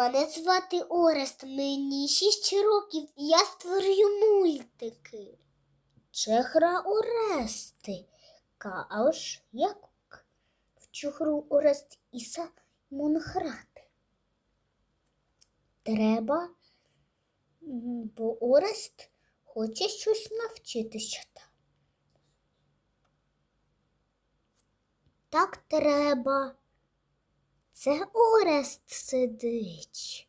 Мене звати Орест, мені 6 років, і я створюю мультики. Це гра Орестика, а як в гру Орест і Саймон? Треба, бо Орест хоче щось навчитися там. Так треба. Це Орест сидить.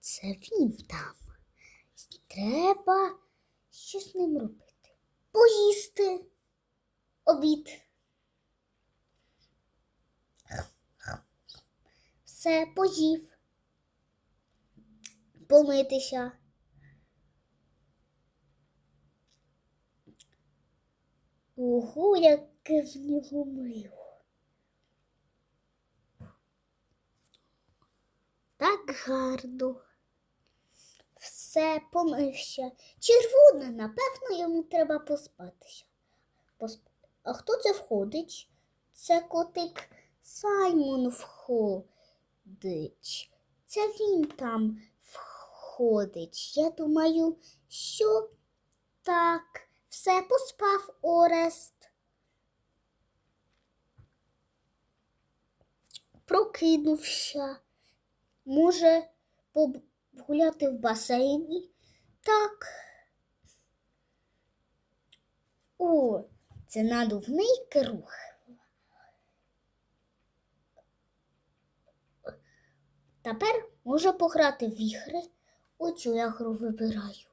Це він там. Треба що з ним робити? Поїсти обід. Все поїв. Помитися. Ого, яке в нього мило. Так гарно. Все помився. Червона, напевно, йому треба поспатися. Посп... А хто це входить? Це котик Саймон входить. Це він там входить. Я думаю, що так, все поспав Орест. Прокинувся. Може погуляти в басейні? Так. О, це надувний круг. Тепер може пограти в ігри. Оцю я гру вибираю.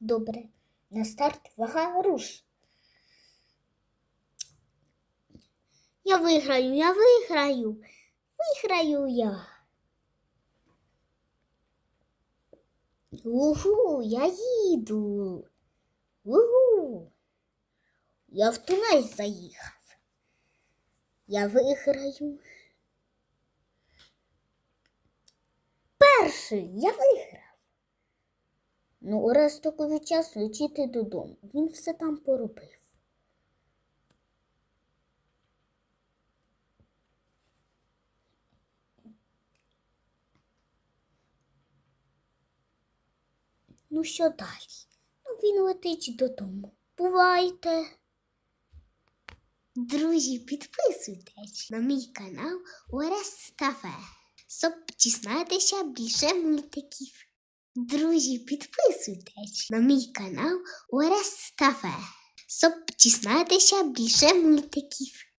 Добре. На старт вага руш. Я виграю, я виграю. Виграю я. Угу, я їду. Угу. Я в тунель заїхав. Я виграю. Перший я виграв. Ну, раз такий час летіти додому. Він все там поробив. Ну, що далі? Ну, він летить додому. Бувайте. Друзі, підписуйтесь на мій канал Орес Кафе, щоб дізнатися більше мультиків. Друзі, підписуйтесь на мій канал Орес Кафе, щоб дізнатися більше мультиків.